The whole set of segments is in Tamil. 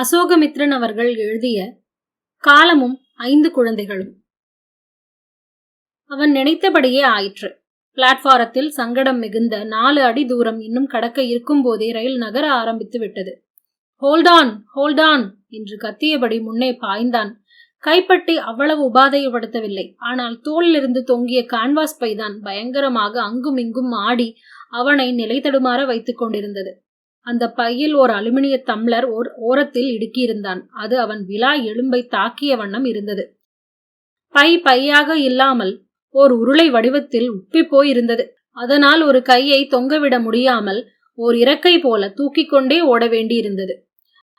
அசோகமித்ரன் அவர்கள் எழுதிய காலமும் ஐந்து குழந்தைகளும். அவன் நினைத்தபடியே ஆயிற்று. பிளாட்பாரத்தில் சங்கடம் மிகுந்த நாலு அடி தூரம் இன்னும் கடக்க இருக்கும் போதே ரயில் நகர ஆரம்பித்து விட்டது. ஹோல்டான் ஹோல்டான் என்று கத்தியபடி முன்னே பாய்ந்தான். கைப்பட்டி அவ்வளவு உபாதையப்படுத்தவில்லை ஆனால் தோளிலிருந்து தொங்கிய கான்வாஸ் பைதான் பயங்கரமாக அங்கும் இங்கும் ஆடி அவனை நிலை தடுமாற வைத்துக் கொண்டிருந்தது. அந்த பையில் ஓர் அலுமினிய தம்ளர் ஓர் ஓரத்தில் இடுக்கியிருந்தான். அது அவன் விழா எலும்பை தாக்கிய வண்ணம் இருந்தது. பை பையாக இல்லாமல் ஓர் உருளை வடிவத்தில் உப்பி போயிருந்தது. அதனால் ஒரு கையை தொங்கவிட முடியாமல் ஓர் இறக்கை போல தூக்கிக் கொண்டே ஓட வேண்டியிருந்தது.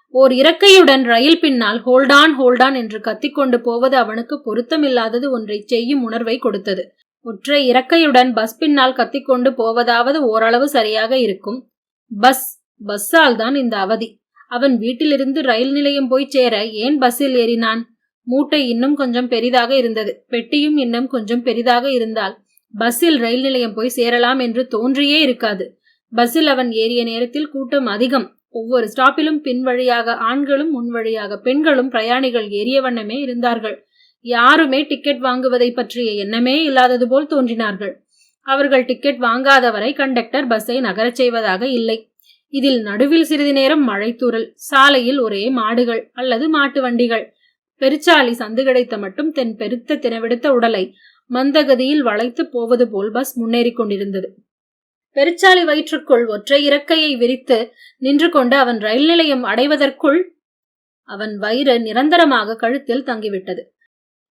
ஓர் இறக்கையுடன் ரயில் பின்னால் ஹோல்டான் ஹோல்டான் என்று கத்திக்கொண்டு போவது அவனுக்கு பொருத்தமில்லாதது ஒன்றை செய்யும் உணர்வை கொடுத்தது. ஒற்றை இறக்கையுடன் பஸ் பின்னால் கத்திக்கொண்டு போவதாவது ஓரளவு சரியாக இருக்கும். பஸ் பஸ்ஸால் தான் இந்த அவதி. அவன் வீட்டிலிருந்து ரயில் நிலையம் போய் சேர ஏன் பஸ்ஸில் ஏறினான்? மூட்டை இன்னும் கொஞ்சம் பெரிதாக இருந்தது. பெட்டியும் இன்னும் கொஞ்சம் பெரிதாக இருந்தால் பஸ்ஸில் ரயில் நிலையம் போய் சேரலாம் என்று தோன்றியே இருக்காது. பஸ்ஸில் அவன் ஏறிய நேரத்தில் கூட்டம் அதிகம். ஒவ்வொரு ஸ்டாப்பிலும் பின் வழியாக ஆண்களும் முன் வழியாக பெண்களும் பிரயாணிகள் ஏறிய வண்ணமே இருந்தார்கள். யாருமே டிக்கெட் வாங்குவதை பற்றிய எண்ணமே இல்லாதது போல் தோன்றினார்கள். அவர்கள் டிக்கெட் வாங்காதவரை கண்டக்டர் பஸ்ஸை நகரச் செய்வதாக இல்லை. இதில் நடுவில் சிறிது நேரம் மழைத்தூரல் சாலையில் ஒரே மாடுகள் அல்லது மாட்டு வண்டிகள். பெருச்சாலி சந்து கிடைத்த மட்டும் தென் பெருத்த தினவெடுத்த உடலை மந்தகதியில் வளைத்து போவது போல் பஸ் முன்னேறி கொண்டிருந்தது. பெருச்சாலி வயிற்றுக்குள் ஒற்றை இறக்கையை விரித்து நின்று கொண்டு அவன் ரயில் நிலையம் அடைவதற்குள் அவன் வயிறு நிரந்தரமாக கழுத்தில் தங்கிவிட்டது.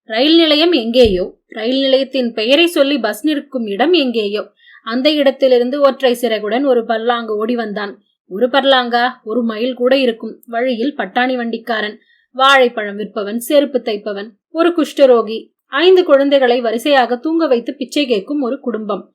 ரயில் நிலையம் எங்கேயோ? ரயில் நிலையத்தின் பெயரை சொல்லி பஸ் நிற்கும் இடம் எங்கேயோ? அந்த இடத்திலிருந்து ஒற்றை சிறகுடன் ஒரு பல்லாங்கு ஓடி வந்தான். ஒரு பர்லாங்கா ஒரு மைல் கூட இருக்கும். வழியில் பட்டாணி வண்டிக்காரன் வாழைப்பழம் விற்பவன் செருப்பு தைப்பவன் ஒரு குஷ்டரோகி ஐந்து குழந்தைகளை வரிசையாக தூங்க வைத்து பிச்சை கேட்கும் ஒரு குடும்பம்.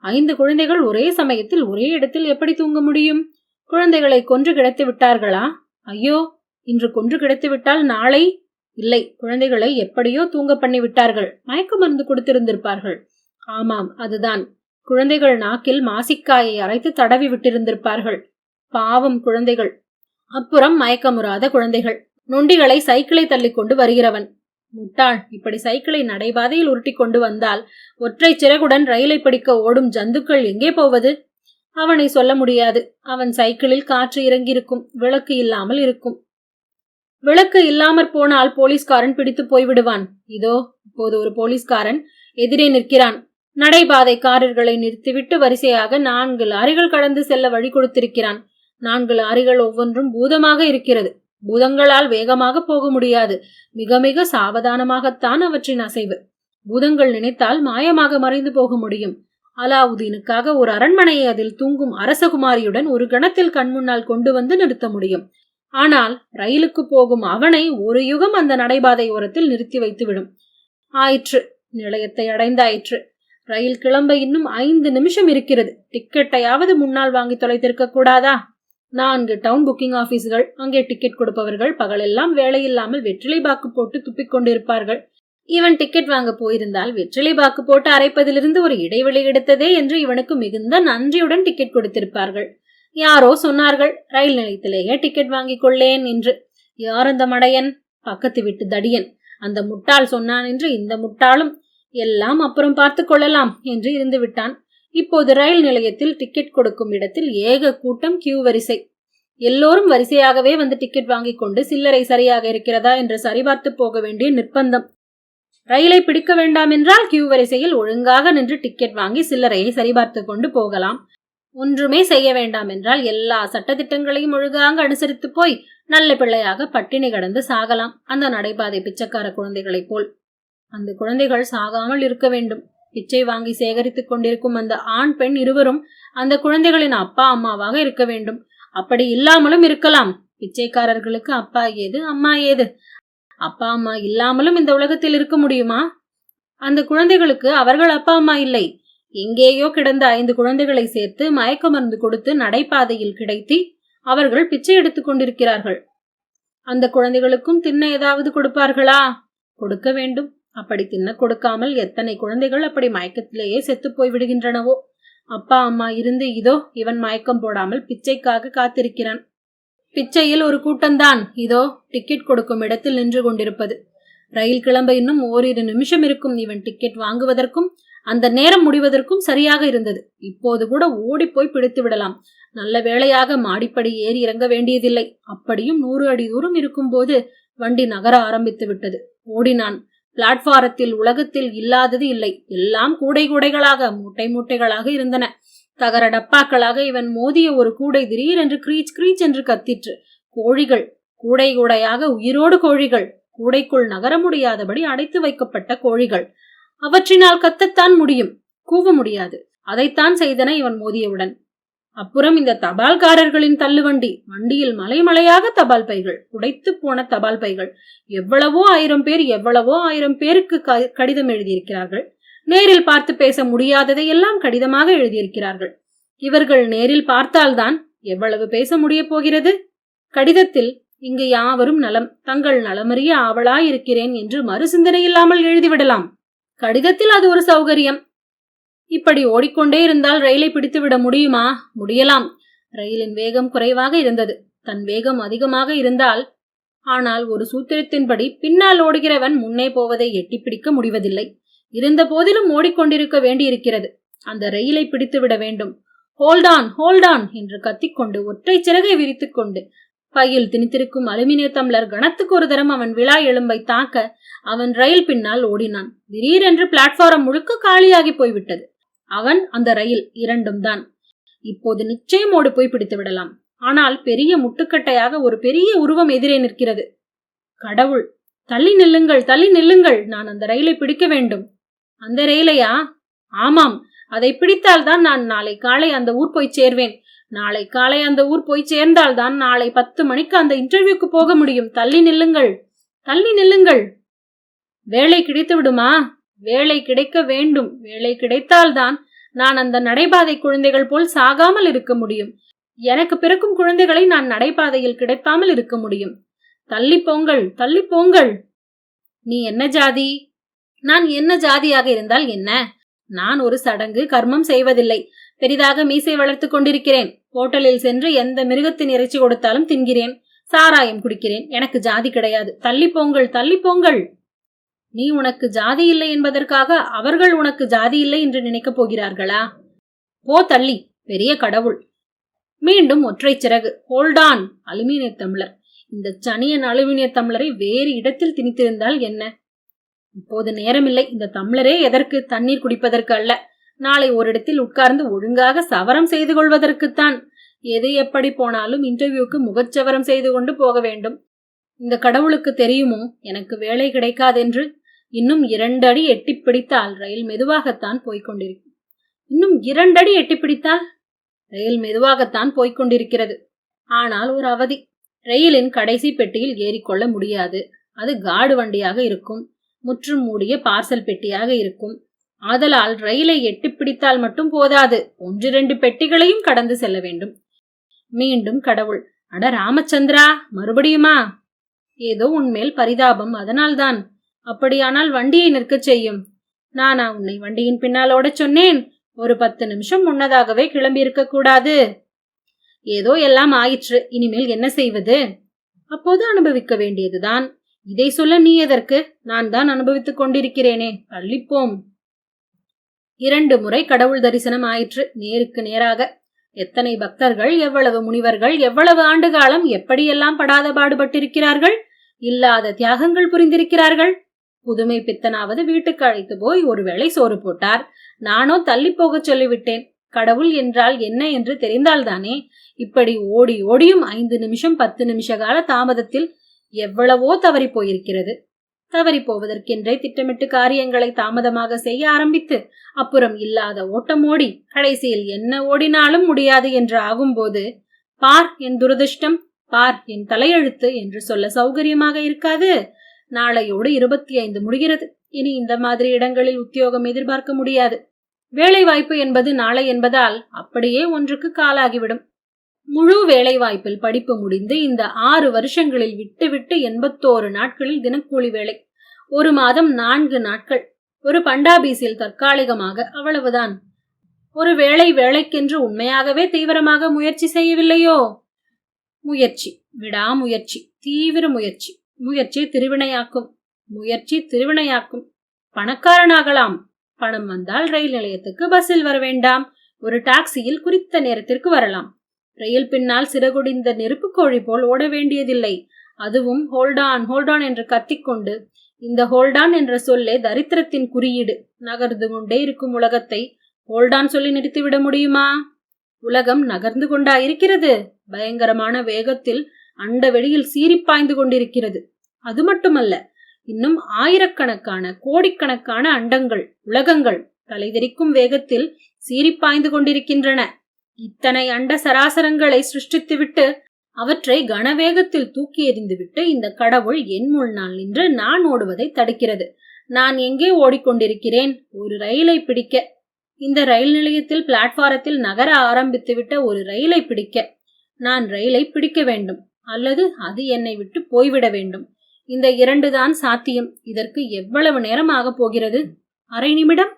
ஐந்து குழந்தைகள் ஒரே சமயத்தில் ஒரே இடத்தில் எப்படி தூங்க முடியும்? குழந்தைகளை கொன்று கிடத்து விட்டார்களா? ஐயோ இன்று கொன்று கிடத்து விட்டால் நாளை? இல்லை குழந்தைகளை எப்படியோ தூங்க பண்ணி விட்டார்கள். மயக்க மருந்து கொடுத்திருந்திருப்பார்கள். ஆமாம் அதுதான். குழந்தைகள் நாக்கில் மாசிக்காயை அரைத்து தடவி விட்டிருந்திருப்பார்கள். பாவம் குழந்தைகள். அப்புறம் மயக்கமுறாத குழந்தைகள். நொண்டிகளை சைக்கிளை தள்ளிக்கொண்டு வருகிறவன். முட்டாள் இப்படி சைக்கிளை நடைபாதையில் உருட்டி கொண்டு வந்தால் ஒற்றை சிறகுடன் ரயிலை பிடிக்க ஓடும் ஜந்துக்கள் எங்கே போவது? அவனை சொல்ல முடியாது. அவன் சைக்கிளில் காற்று இறங்கியிருக்கும். விளக்கு இல்லாமல் இருக்கும். விளக்கு இல்லாமற் போனால் போலீஸ்காரன் பிடித்து போய்விடுவான். இதோ இப்போது ஒரு போலீஸ்காரன் எதிரே நிற்கிறான். நடைபாதைக்காரர்களை நிறுத்திவிட்டு வரிசையாக நான்கு லாரிகள் கடந்து செல்ல வழி கொடுத்திருக்கிறான். நான்கு லாரிகள் ஒவ்வொன்றும் பூதமாக இருக்கிறது. பூதங்களால் வேகமாக போக முடியாது. மிக மிக சாவதானமாகத்தான் அவற்றின் அசைவு. பூதங்கள் நினைத்தால் மாயமாக மறைந்து போக முடியும். அலாவுதீனுக்காக ஒரு அரண்மனையை அதில் தூங்கும் அரசகுமாரியுடன் ஒரு கணத்தில் கண்முன்னால் கொண்டு வந்து நிறுத்த முடியும். ஆனால் ரயிலுக்கு போகும் அவனை ஒரு யுகம் அந்த நடைபாதை ஓரத்தில் நிறுத்தி வைத்துவிடும். ஆயிற்று. நிலையத்தை அடைந்தாயிற்று. ரயில் கிளம்ப இன்னும் ஐந்து நிமிஷம் இருக்கிறது. டிக்கெட்டையாவது முன்னால் வாங்கி தொலைத்திருக்க கூடாதா? நான்கு டவுன் புக்கிங் ஆபீஸ்கள் அங்கே டிக்கெட் கொடுப்பவர்கள் பகலெல்லாம் வேலையில்லாமல் வெற்றிலை பாக்கு போட்டு துப்பிக் கொண்டிருப்பார்கள். இவன் டிக்கெட் வாங்க போயிருந்தால் வெற்றிலை பாக்கு போட்டு அரைப்பதிலிருந்து ஒரு இடைவெளி எடுத்ததே என்று இவனுக்கு மிகுந்த நன்றியுடன் டிக்கெட் கொடுத்திருப்பார்கள். யாரோ சொன்னார்கள் ரயில் நிலையத்திலேயே டிக்கெட் வாங்கிக் கொள்ளேன் என்று. யார் அந்த மடையன்? பக்கத்து விட்டு தடியன். அந்த முட்டாள் சொன்னான் என்று இந்த முட்டாளும் எல்லாம் அப்புறம் பார்த்து கொள்ளலாம் என்று இருந்து விட்டான் இப்போது ரயில் நிலையத்தில் டிக்கெட் கொடுக்கும் இடத்தில் ஏக கூட்டம் கியூ வரிசை. எல்லோரும் வரிசையாகவே வந்து டிக்கெட் வாங்கிக் கொண்டு சில்லறை சரியாக இருக்கிறதா என்று சரிபார்த்து போக வேண்டிய நிர்பந்தம் ரயிலை பிடிக்க வேண்டாம் என்றால் கியூ வரிசையில் ஒழுங்காக நின்று டிக்கெட் வாங்கி சில்லறையை சரிபார்த்து கொண்டு போகலாம். ஒன்றுமே செய்ய வேண்டாம் என்றால் எல்லா சட்டத்திட்டங்களையும் ஒழுங்காக அனுசரித்து போய் நல்ல பிள்ளையாக பட்டினி கடந்து சாகலாம். அந்த நடைபாதை பிச்சைக்கார குழந்தைகளைப் போல். அந்த குழந்தைகள் சாகாமல் இருக்க வேண்டும். பிச்சை வாங்கி சேகரித்துக் கொண்டிருக்கும் அந்த ஆண் பெண் இருவரும் அந்த குழந்தைகளின் அப்பா அம்மாவாக இருக்க வேண்டும். அப்படி இல்லாமலும் இருக்கலாம். பிச்சைக்காரர்களுக்கு அப்பா ஏது அம்மா ஏது? அப்பா அம்மா இல்லாமலும் இந்த உலகத்தில் இருக்க முடியுமா? அந்த குழந்தைகளுக்கு அவர்கள் அப்பா அம்மா இல்லை. எங்கேயோ கிடந்த ஐந்து குழந்தைகளை சேர்த்து மயக்க மருந்து கொடுத்து நடைபாதையில் கிடைத்தி அவர்கள் பிச்சை எடுத்துக் கொண்டிருக்கிறார்கள். அந்த குழந்தைகளுக்கும் தின்ன ஏதாவது கொடுப்பார்களா? கொடுக்க வேண்டும். அப்படி தின்ன கொடுக்காமல் எத்தனை குழந்தைகள் அப்படி மயக்கத்திலேயே செத்து போய் விடுகின்றனவோ? அப்பா அம்மா இருந்து இதோ இவன் மயக்கம் போடாமல் பிச்சைக்காக காத்திருக்கிறான். பிச்சையில் ஒரு கூட்டம்தான். இதோ டிக்கெட் கொடுக்கும் இடத்தில் நின்று கொண்டிருப்பது. ரயில் கிளம்ப இன்னும் ஓரிரு நிமிஷம் இருக்கும். இவன் டிக்கெட் வாங்குவதற்கும் அந்த நேரம் முடிவதற்கும் சரியாக இருந்தது. இப்போது கூட ஓடிப்போய் பிடித்து விடலாம். நல்ல வேளையாக மாடிப்படி ஏறி இறங்க வேண்டியதில்லை. அப்படியும் நூறு அடி தூரம் இருக்கும்போது வண்டி நகர ஆரம்பித்து விட்டது. ஓடினான். பிளாட்பாரத்தில் உலகத்தில் இல்லாதது இல்லை. எல்லாம் கூடை கூடைகளாக மூட்டை மூட்டைகளாக இருந்தன. தகர டப்பாக்களாக இவன் மோதிய ஒரு கூடை திடீரென்று கிரீச் கிரீச் என்று கத்திற்று. கோழிகள் கூடை கூடையாக உயிரோடு கோழிகள் கூடைக்குள் நகர முடியாதபடி அடைத்து வைக்கப்பட்ட கோழிகள். அவற்றினால் கத்தத்தான் முடியும் கூவ முடியாது. அதைத்தான் செய்தன இவன் மோதியவுடன். அப்புறம் இந்த தபால்காரர்களின் தள்ளுவண்டி வண்டியில் மலைமலையாக தபால் பைகள் உடைத்து போன தபால் பைகள். எவ்வளவோ ஆயிரம் பேர் எவ்வளவோ ஆயிரம் பேருக்கு கடிதம் எழுதியிருக்கிறார்கள். நேரில் பார்த்து பேச முடியாததை எல்லாம் கடிதமாக எழுதியிருக்கிறார்கள். இவர்கள் நேரில் பார்த்தால்தான் எவ்வளவு பேச முடிய போகிறது? கடிதத்தில் இங்கு யாவரும் நலம் தங்கள் நலமறிய ஆவலாயிருக்கிறேன் என்று மறுசிந்தனை இல்லாமல் எழுதிவிடலாம். கடிதத்தில் அது ஒரு சௌகரியம் இப்படி ஓடிக்கொண்டே இருந்தால் ரயிலை பிடித்துவிட முடியுமா? முடியலாம். ரயிலின் வேகம் குறைவாக இருந்தது. தன் வேகம் அதிகமாக இருந்தால் ஆனால் ஒரு சூத்திரத்தின்படி பின்னால் ஓடுகிறவன் முன்னே போவதை எட்டிப்பிடிக்க முடிவதில்லை. இருந்த போதிலும் ஓடிக்கொண்டிருக்க வேண்டியிருக்கிறது. அந்த ரயிலை பிடித்துவிட வேண்டும். ஹோல்டான் ஹோல்டான் என்று கத்திக்கொண்டு ஒற்றை சிறகை விரித்துக்கொண்டு பையில் திணித்திருக்கும் அலுமினிய தம்ளர் கணத்துக்கு ஒரு தரம் அவன் விழா எலும்பை தாக்க அவன் ரயில் பின்னால் ஓடினான். திடீரென்று பிளாட்ஃபாரம் முழுக்க காலியாகி போய்விட்டது. அவன் அந்த ரயில் இரண்டும் தான். இப்போது நிச்சயமோடு போய் பிடித்து விடலாம். ஆனால் பெரிய முட்டுக்கட்டையாக ஒரு பெரிய உருவம் எதிரே நிற்கிறது. கடவுள் தள்ளி நில்லுங்கள் தள்ளி நில்லுங்கள். நான் அந்த ரயிலை பிடிக்க வேண்டும். அந்த ரயிலையா? ஆமாம். அதை பிடித்தால்தான் நான் நாளை காலை அந்த ஊர் போய் சேர்வேன். நாளை காலை அந்த ஊர் போய் சேர்ந்தால்தான் நாளை பத்து மணிக்கு அந்த இன்டர்வியூக்கு போக முடியும். தள்ளி நில்லுங்கள். தள்ளி நில்லுங்கள். வேலை கிடைத்து விடுமா? வேலை கிடைக்க வேண்டும். வேலை கிடைத்தால்தான் நான் அந்த நடைபாதை குழந்தைகள் போல் சாகாமல் இருக்க முடியும். எனக்கு பிறக்கும் குழந்தைகளை நான் நடைபாதையில் கிடைக்காமல் இருக்க முடியும். தள்ளி போங்கள் தள்ளி போங்கள். நீ என்ன ஜாதி? நான் என்ன ஜாதியாக இருந்தால் என்ன? நான் ஒரு சடங்கு கர்மம் செய்வதில்லை. பெரிதாக மீசை வளர்த்து கொண்டிருக்கிறேன். ஹோட்டலில் சென்று எந்த மிருகத்தின் இறைச்சி கொடுத்தாலும் தின்கிறேன். சாராயம் குடிக்கிறேன். எனக்கு ஜாதி கிடையாது. தள்ளி போங்கள் தள்ளி போங்கள். நீ உனக்கு ஜாதி இல்லை என்பதற்காக அவர்கள் உனக்கு ஜாதி இல்லை என்று நினைக்கப் போகிறார்களா? போ தள்ளி பெரிய கடவுள். மீண்டும் ஒற்றை சிறகு. ஹோல்டான் அலுமினிய தமிழர். இந்த சனியன் அலுமினிய தமிழரை வேறு இடத்தில் திணித்திருந்தால் என்ன? இப்போது நேரமில்லை. இந்த தமிழரே எதற்கு தண்ணீர் குடிப்பதற்கு அல்ல. நாளை ஒரு இடத்தில் உட்கார்ந்து ஒழுங்காக சவரம் செய்து கொள்வதற்குத்தான். எது எப்படி போனாலும் இன்டர்வியூக்கு முகச்சவரம் செய்து கொண்டு போக வேண்டும். இந்த கடவுளுக்கு தெரியுமோ? எனக்கு வேலை கிடைக்காதென்று? இன்னும் இரண்டடி எட்டி பிடித்தால் ரயில் மெதுவாகத்தான் போய்கொண்டிருக்கும் இன்னும் இரண்டடி எட்டி பிடித்தால் ரயில் மெதுவாகத்தான் போய்கொண்டிருக்கிறது ஆனால் ஒரு அவதி. ரயிலின் கடைசி பெட்டியில் ஏறிக்கொள்ள முடியாது. அது காடு வண்டியாக இருக்கும். முற்றும் மூடிய பார்சல் பெட்டியாக இருக்கும். ஆதலால் ரயிலை எட்டி பிடித்தால் மட்டும் போதாது. ஒன்று ரெண்டு பெட்டிகளையும் கடந்து செல்ல வேண்டும். மீண்டும் கடவுள் அட ராமச்சந்திரா மறுபடியுமா? ஏதோ உன்மேல் பரிதாபம். அதனால்தான் அப்படியானால் வண்டியை நிற்கச் செய்யும். நானா உன்னை வண்டியின் பின்னால் ஓடச் சொன்னேன். ஒரு பத்து நிமிஷம் முன்னதாகவே கிளம்பியிருக்க கூடாது. ஏதோ எல்லாம் ஆயிற்று. இனிமேல் என்ன செய்வது? அப்போது அனுபவிக்க வேண்டியதுதான். இதை சொல்ல நீ எதற்கு? நான் தான் அனுபவித்துக் கொண்டிருக்கிறேனே. தள்ளிப்போம். இரண்டு முறை கடவுள் தரிசனம் ஆயிற்று. நேருக்கு நேராக. எத்தனை பக்தர்கள் எவ்வளவு முனிவர்கள் எவ்வளவு ஆண்டு காலம் எப்படியெல்லாம் படாத பாடுபட்டிருக்கிறார்கள் இல்லாத தியாகங்கள் புரிந்திருக்கிறார்கள்? புதுமை பித்தனாவது வீட்டுக்கு அழைத்து போய் ஒருவேளை சோறு போட்டார். நானோ தள்ளி போகச் சொல்லிவிட்டேன். கடவுள் என்றால் என்ன என்று தெரிந்தால்தானே? இப்படி ஓடி ஓடியும் ஐந்து நிமிஷம் பத்து நிமிஷ கால தாமதத்தில் எவ்வளவோ தவறி போயிருக்கிறது. தவறி போவதற்கென்றே திட்டமிட்டு காரியங்களை தாமதமாக செய்ய ஆரம்பித்து அப்புறம் இல்லாத ஓட்டம் ஓடி கடைசியில் என்ன ஓடினாலும் முடியாது என்று ஆகும்போது பார் என் துரதிருஷ்டம் பார் என் தலையெழுத்து என்று சொல்ல சௌகரியமாக இருக்காது. நாளையோடு இருபத்தி ஐந்து முடிகிறது. இனி இந்த மாதிரி இடங்களில் உத்தியோகம் எதிர்பார்க்க முடியாது. வேலை வாய்ப்பு என்பது நாளை என்பதால் அப்படியே ஒன்றுக்கு காலாகிவிடும். முழு வேலைவாய்ப்பில் படிப்பு முடிந்து இந்த ஆறு வருஷங்களில் விட்டுவிட்டு எண்பத்தோரு நாட்களில் தினக்கூலி வேலை. ஒரு மாதம் நான்கு நாட்கள். ஒரு பண்டாபீஸில் தற்காலிகமாக அவ்வளவுதான். ஒரு வேலை வேலைக்கென்று உண்மையாகவே தீவிரமாக முயற்சி செய்யவில்லையோ? முயற்சி விடாமுயற்சி தீவிர முயற்சி. முயற்சி திருவினையாக்கும். முயற்சி திருவினையாக்கும். பணக்காரனாகலாம். பணம் வந்தால் ரயில் நிலையத்துக்கு பஸ்ஸில் வர வேண்டாம். ஒரு டாக்ஸியில் குறித்த நேரத்திற்கு வரலாம். ரயில் பின்னால் சிறகுடிந்த நெருப்பு கோழி போல் ஓட வேண்டியதில்லை. அதுவும் ஹோல்டான் ஹோல்டான் என்று கத்திக்கொண்டு இந்த ஹோல்டான் என்ற சொல்லே தரித்திரத்தின் குறியீடு. நகர்ந்து கொண்டே இருக்கும் உலகத்தை ஹோல்டான் சொல்லி நிறுத்திவிட முடியுமா? உலகம் நகர்ந்து கொண்டா இருக்கிறது. பயங்கரமான வேகத்தில் அண்ட வெளியில் சீறிப்பாய்ந்து கொண்டிருக்கிறது. அது மட்டுமல்ல இன்னும் ஆயிரக்கணக்கான கோடிக்கணக்கான அண்டங்கள் உலகங்கள் தலைதெறிக்கும் வேகத்தில் சீறிப்பாய்ந்து கொண்டிருக்கின்றன. இத்தனை அண்ட சராசரங்களை சிருஷ்டித்துவிட்டு அவற்றை கனவேகத்தில் தூக்கி எறிந்துவிட்டு இந்த கடவுள் என் முன்னால் நின்று நான் ஓடுவதை தடுக்கிறது. நான் எங்கே ஓடிக்கொண்டிருக்கிறேன்? ஒரு ரயிலை பிடிக்க. இந்த ரயில் நிலையத்தில் பிளாட்பாரத்தில் நகர ஆரம்பித்துவிட்ட ஒரு ரயிலை பிடிக்க. நான் ரயிலை பிடிக்க வேண்டும். அல்லது அது என்னை விட்டு போய்விட வேண்டும். இந்த இரண்டு தான் சாத்தியம். இதற்கு எவ்வளவு நேரம் ஆகப் போகிறது? அரை நிமிடம்?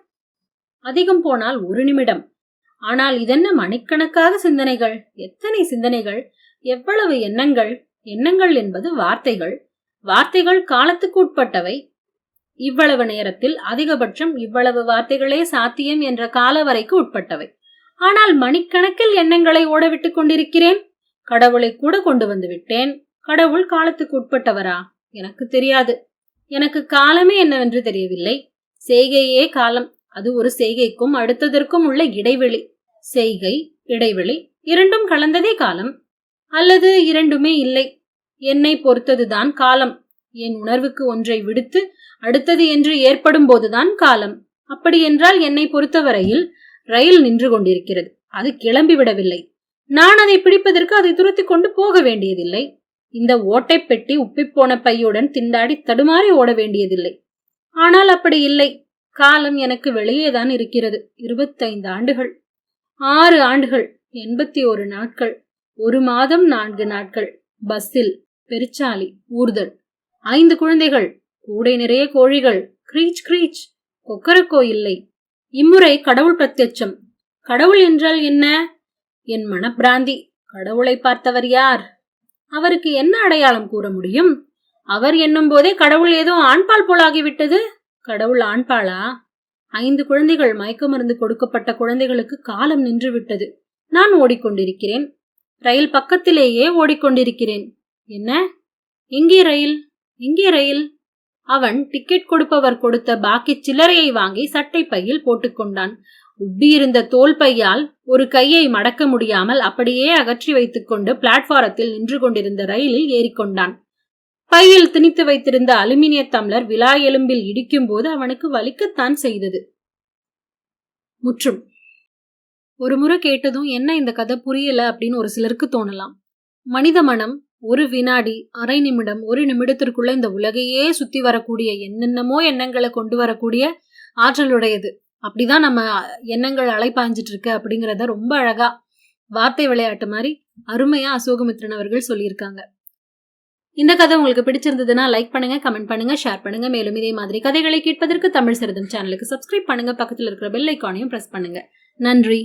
அதிகம் போனால் ஒரு நிமிடம். ஆனால் இதென்ன மணிக்கணக்காக சிந்தனைகள்? எத்தனை சிந்தனைகள்? எவ்வளவு எண்ணங்கள்? எண்ணங்கள் என்பது வார்த்தைகள். வார்த்தைகள் காலத்துக்கு உட்பட்டவை. இவ்வளவு நேரத்தில் அதிகபட்சம் இவ்வளவு வார்த்தைகளே சாத்தியம் என்ற காலவரைக்கு உட்பட்டவை. ஆனால் மணிக்கணக்கில் எண்ணங்களை ஓடவிட்டுக் கொண்டிருக்கிறேன்? கடவுளை கூட கொண்டு வந்து விட்டேன். கடவுள் காலத்துக்கு உட்பட்டவரா? எனக்கு தெரியாது. எனக்கு காலமே என்னவென்று தெரியவில்லை. செய்கையே காலம். அது ஒரு செய்கைக்கும் அடுத்ததற்கும் உள்ள இடைவெளி. செய்கை இடைவெளி இரண்டும் கலந்ததே காலம். அல்லது இரண்டுமே இல்லை. என்னை பொறுத்ததுதான் காலம். என் உணர்வுக்கு ஒன்றை விடுத்து அடுத்தது என்று ஏற்படும் போதுதான் காலம். அப்படி என்றால் என்னை பொறுத்தவரையில் ரயில் நின்று கொண்டிருக்கிறது. அது கிளம்பிவிடவில்லை நான் அதை பிடிப்பதற்கு அதை துரத்தி கொண்டு போக வேண்டியதில்லை. இந்த ஓட்டை பெட்டி உப்பிப்போன பையுடன் திண்டாடி தடுமாறி ஓட வேண்டியதில்லை. ஆனால் அப்படி இல்லை. காலம் எனக்கு வெளியேதான் இருக்கிறது. இருபத்தைந்து ஆண்டுகள். ஆறு ஆண்டுகள். எண்பத்தி ஒரு நாட்கள். ஒரு மாதம் நான்கு நாட்கள். பஸ்ஸில். பெருச்சாலி. ஊர்தல். ஐந்து குழந்தைகள். கூடை நிறைய கோழிகள். கிரீச் கிரீச். கொக்கரக்கோ இல்லை. இம்முறை கடவுள் பிரத்யட்சம். கடவுள் என்றால் என்ன? என் மனப்பிராந்தி கடவுளை பார்த்தவர் யார்? அவருக்கு என்ன அடையாளம் கூற முடியும்? அவர் என்னும் போதே கடவுள் ஏதோ ஆண்பால் போலாகிவிட்டது. கடவுள் ஆண்பாளா? ஐந்து குழந்தைகள் மயக்க மருந்து கொடுக்கப்பட்ட குழந்தைகளுக்கு காலம் நின்றுவிட்டது. நான் ஓடிக்கொண்டிருக்கிறேன். ரயில் பக்கத்திலேயே ஓடிக்கொண்டிருக்கிறேன். என்ன? எங்கே ரயில்? எங்கே ரயில்? அவன் டிக்கெட் கொடுப்பவர் கொடுத்த பாக்கி சில்லறையை வாங்கி சட்டை பையில் போட்டுக்கொண்டான். உப்பியிருந்த தோல் பையால் ஒரு கையை மடக்க முடியாமல் அப்படியே அகற்றி வைத்துக்கொண்டு பிளாட்பாரத்தில் நின்று கொண்டிருந்த ரயிலில் ஏறிக்கொண்டான். பையில் திணித்து வைத்திருந்த அலுமினிய தம்ளர் விழா எலும்பில் இடிக்கும் போது அவனுக்கு வலிக்கத்தான் செய்தது. முற்றும். ஒரு முறை கேட்டதும் என்ன இந்த கதை புரியல? அப்படின்னு ஒரு சிலருக்கு தோணலாம். மனித மனம் ஒரு வினாடி அரை நிமிடம் ஒரு நிமிடத்திற்குள்ள இந்த உலகையே சுத்தி வரக்கூடிய என்னென்னமோ எண்ணங்களை கொண்டு வரக்கூடிய ஆற்றலுடையது. அப்படிதான் நம்ம எண்ணங்கள் அலைப்பாஞ்சிட்டு இருக்கு அப்படிங்கிறத ரொம்ப அழகா வார்த்தை விளையாட்டு மாதிரி அருமையா அசோகமித்ரன் அவர்கள் சொல்லியிருக்காங்க. இந்த கதை உங்களுக்கு பிடிச்சிருந்ததுன்னா லைக் பண்ணுங்க கமெண்ட் பண்ணுங்க ஷேர் பண்ணுங்க. மேலும் இதே மாதிரி கதைகளை கேட்பதற்கு தமிழ் சிறதம் சேனலுக்கு சப்ஸ்கிரைப் பண்ணுங்க. பக்கத்தில் இருக்கிற பெல் ஐக்கானையும் பிரஸ் பண்ணுங்க. நன்றி.